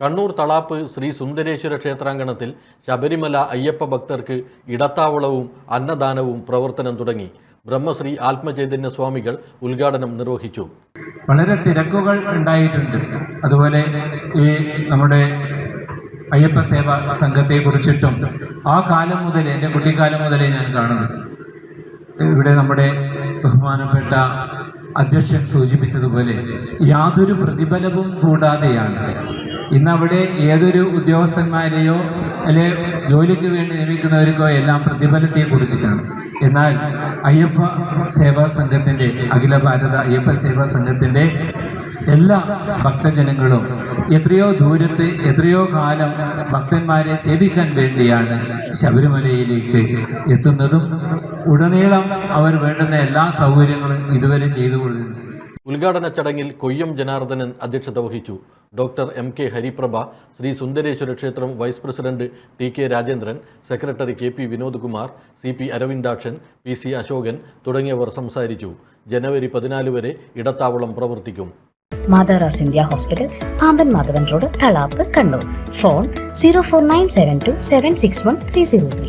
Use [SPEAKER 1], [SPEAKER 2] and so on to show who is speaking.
[SPEAKER 1] കണ്ണൂർ തളാപ്പ് ശ്രീ സുന്ദരേശ്വര ക്ഷേത്രാങ്കണത്തിൽ ശബരിമല അയ്യപ്പ ഭക്തർക്ക് ഇടത്താവളവും അന്നദാനവും പ്രവർത്തനം തുടങ്ങി. ബ്രഹ്മശ്രീ ആത്മചൈതന്യ സ്വാമികൾ ഉദ്ഘാടനം നിർവഹിച്ചു.
[SPEAKER 2] വളരെ തിരക്കുകൾ ഉണ്ടായിട്ടുണ്ട്. അതുപോലെ ഈ നമ്മുടെ അയ്യപ്പ സേവാ സംഘത്തെ കുറിച്ചിട്ടും ആ കാലം മുതൽ എന്റെ കുട്ടിക്കാലം മുതലേ ഞാൻ കാണുന്നു. ഇവിടെ നമ്മുടെ ബഹുമാനപ്പെട്ട അധ്യക്ഷൻ സൂചിപ്പിച്ചതുപോലെ യാതൊരു പ്രതിഫലവും കൂടാതെയാണ് ഇന്ന് അവിടെ ഏതൊരു ഉദ്യോഗസ്ഥന്മാരെയോ അല്ലെ ജോലിക്ക് വേണ്ടി നിയമിക്കുന്നവർക്കോ എല്ലാം പ്രതിഫലത്തെ കുറിച്ചിട്ടാണ്. എന്നാൽ അയ്യപ്പ സേവാ സംഘത്തിന്റെ അഖില ഭാരത അയ്യപ്പ സേവാ സംഘത്തിന്റെ എല്ലാ ഭക്തജനങ്ങളും എത്രയോ ദൂരത്ത് എത്രയോ കാലം ഭക്തന്മാരെ സേവിക്കാൻ വേണ്ടിയാണ് ശബരിമലയിലേക്ക് എത്തുന്നതും ഉടനീളം അവർ വേണ്ടുന്ന എല്ലാ സൗകര്യങ്ങളും ഇതുവരെ ചെയ്തു കൊടുക്കുന്നു
[SPEAKER 1] ഉദ്ഘാടന ചടങ്ങിൽ കൊയ്യം ജനാർദ്ദനൻ അധ്യക്ഷത വഹിച്ചു. Doctor M K Hariprabha Sree Sundareswara ക്ഷേത്രം vice president T K Rajendran secretary K P Vinodkumar C P Aravindakshan P C Asokan തുടങ്ങിയവർ സംസാരിച്ചു. ജനുവരി പതിനാല് വരെ ഇടത്താവളം പ്രവർത്തിക്കും.
[SPEAKER 3] മാതാറാസ് India hospital Pamban Madhavan road Thalap Kannur. Phone zero four nine seven two seven six one three zero three.